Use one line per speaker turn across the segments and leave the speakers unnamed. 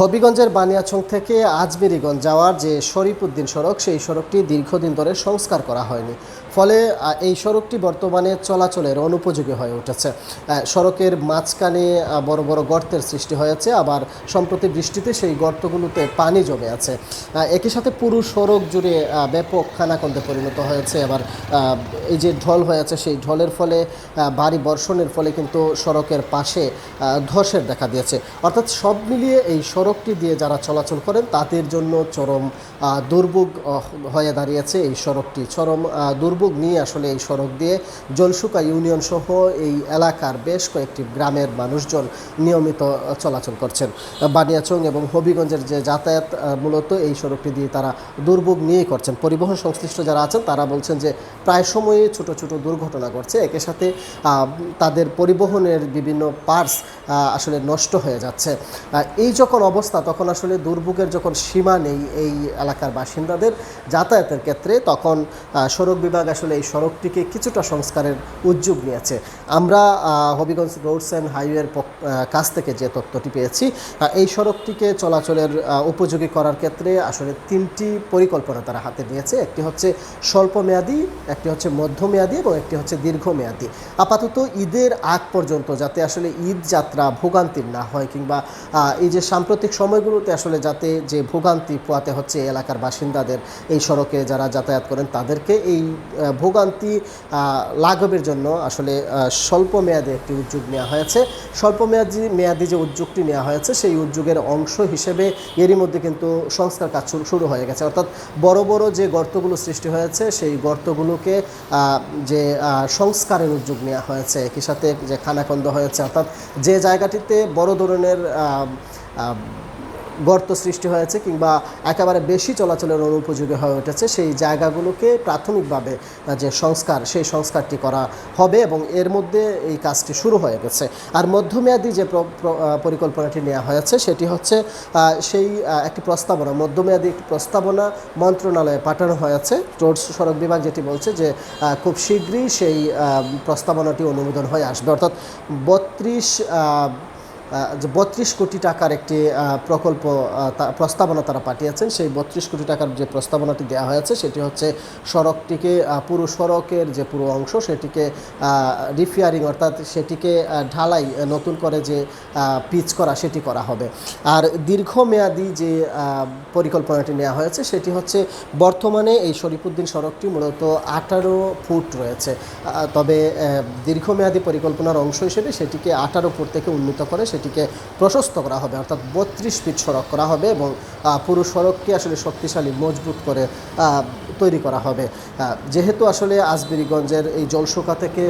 হবিগঞ্জের বানিয়াছং থেকে আজমেরিগঞ্জ যাওয়ার যে শরীফুদ্দিন সড়ক, সেই সড়কটি দীর্ঘদিন ধরে সংস্কার করা হয়নি। ফলে এই সড়কটি বর্তমানে চলাচলের অনুপযোগী হয়ে উঠেছে। সড়কের মাঝখানে বড় বড় গর্তের সৃষ্টি হয়েছে। আবার সম্প্রতি বৃষ্টিতে সেই গর্তগুলোতে পানি জমে আছে। একই সাথে পুরো সড়ক জুড়ে ব্যাপক খানাকন্দে পরিণত হয়েছে। আবার এই যে ঢল হয়েছে সেই ঢলের ফলে ভারী বর্ষণের ফলে কিন্তু সড়কের পাশে ধসের দেখা দিয়েছে। অর্থাৎ সব মিলিয়ে এই সড়কটি দিয়ে যারা চলাচল করেন, তাদের জন্য চরম দুর্ভোগ হয়ে দাঁড়িয়েছে এই সড়কটি। চরম দুর্ভোগ নিয়ে আসলে এই সড়ক দিয়ে জলসুকা ইউনিয়ন সহ এই এলাকার বেশ কয়েকটি গ্রামের মানুষজন নিয়মিত চলাচল করছেন। বানিয়াচং এবং হবিগঞ্জের যে যাতায়াত মূলত এই সড়কটি দিয়ে তারা দুর্ভোগ নিয়েই করছেন। পরিবহন সংশ্লিষ্ট যারা আছেন, তারা বলছেন যে প্রায় সময়ই ছোট ছোট দুর্ঘটনা ঘটছে। একের সাথে তাদের পরিবহনের বিভিন্ন পার্টস আসলে নষ্ট হয়ে যাচ্ছে। এই যখন অবস্থা, তখন আসলে দুর্ভোগের যখন সীমা নেই এই এলাকার বাসিন্দাদের যাতায়াতের ক্ষেত্রে, তখন সড়ক বিভাগ আসলে এই সড়কটিকে কিছুটা সংস্কারের উদ্যোগ নিয়েছে। আমরা হবিগঞ্জ রোডস অ্যান্ড হাইওয়ের কাছ থেকে যে তথ্যটি পেয়েছি এই সড়কটিকে চলাচলের উপযোগী করার ক্ষেত্রে আসলে তিনটি পরিকল্পনা তারা হাতে নিয়েছে। একটি হচ্ছে স্বল্পমেয়াদী একটি হচ্ছে মধ্যমেয়াদী এবং একটি হচ্ছে দীর্ঘমেয়াদী আপাতত ঈদের আগ পর্যন্ত যাতে আসলে ঈদ যাত্রা ভোগান্তির না হয় কিংবা এই যে সাম্প্রতিক সময়গুলোতে আসলে যাতে যে ভোগান্তি পোয়াতে হচ্ছে এলাকার বাসিন্দাদের এই সড়কে যারা যাতায়াত করেন, তাদেরকে এই ভোগান্তি লাঘবের জন্য আসলে স্বল্প মেয়াদে একটি উদ্যোগ নেওয়া হয়েছে। স্বল্প মেয়াদি মেয়াদি যে উদ্যোগটি নেওয়া হয়েছে, সেই উদ্যোগের অংশ হিসেবে এরই মধ্যে কিন্তু সংস্কার কাজ শুরু- হয়ে গেছে। অর্থাৎ বড় বড় যে গর্তগুলো সৃষ্টি হয়েছে, সেই গর্তগুলোকে যে সংস্কারের উদ্যোগ নেওয়া হয়েছে, একই সাথে যে খানাখন্দ হয়েছে, অর্থাৎ যে জায়গাটিতে বড় ধরনের গর্ত সৃষ্টি হয়েছে কিংবা একেবারে বেশি চলাচলের অনুপযোগী হয়ে উঠেছে, সেই জায়গাগুলোকে প্রাথমিকভাবে যে সংস্কার, সেই সংস্কারটি করা হবে এবং এর মধ্যে এই কাজটি শুরু হয়ে গেছে। আর মধ্যমেয়াদী যে প্র- প্র- পরিকল্পনাটি নেওয়া হয়েছে, সেটি হচ্ছে সেই একটি প্রস্তাবনা, মধ্যমেয়াদী একটি প্রস্তাবনা মন্ত্রণালয়ে পাঠানো হয়েছে। রোড সড়ক বিভাগ যেটি বলছে যে খুব শীঘ্রই সেই প্রস্তাবনাটি অনুমোদন হয়ে আসবে। অর্থাৎ বত্রিশ যে বত্রিশ কোটি টাকার একটি প্রকল্প প্রস্তাবনা তারা পাঠিয়েছেন। সেই বত্রিশ কোটি টাকার যে প্রস্তাবনাটি দেওয়া হয়েছে, সেটি হচ্ছে সড়কটিকে পুরো সড়কের যে পুরো অংশ, সেটিকে রিফিয়ারিং অর্থাৎ সেটিকে ঢালাই নতুন করে যে পিচ করা, সেটি করা হবে। আর দীর্ঘমেয়াদী যে পরিকল্পনাটি নেওয়া হয়েছে, সেটি হচ্ছে বর্তমানে এই শরীফুদ্দিন সড়কটি মূলত আঠারো ফুট রয়েছে। তবে দীর্ঘমেয়াদী পরিকল্পনার অংশ হিসেবে সেটিকে আঠারো ফুট থেকে উন্নীত করে সেটিকে প্রশস্ত করা হবে, অর্থাৎ বত্রিশ ফিট সড়ক করা হবে এবং পুরো সড়ককে আসলে শক্তিশালী, মজবুত করে তৈরি করা হবে। যেহেতু আসলে আজবেরিগঞ্জের এই জলসোকা থেকে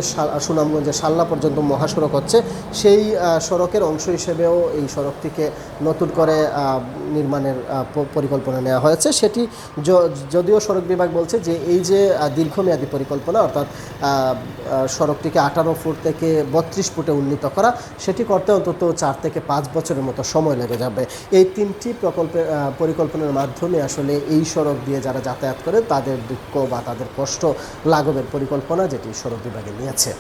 সুনামগঞ্জের সাল্লা পর্যন্ত মহাসড়ক হচ্ছে, সেই সড়কের অংশ হিসেবেও এই সড়কটিকে নতুন করে নির্মাণের পরিকল্পনা নেওয়া হয়েছে। সেটি যদিও সড়ক বিভাগ বলছে যে এই যে দীর্ঘমেয়াদী পরিকল্পনা, অর্থাৎ সড়কটিকে আঠারো ফুট থেকে বত্রিশ ফুটে উন্নীত করা, সেটি করতে অন্তত চার থেকে পাঁচ বছরের মতো সময় লেগে যাবে। এই তিনটি প্রকল্পের পরিকল্পনার মাধ্যমে আসলে এই সড়ক দিয়ে যারা যাতায়াত করে তাদের দুঃখ বা তাদের কষ্ট লাঘবের পরিকল্পনা যেটি সড়ক বিভাগে নিয়েছে।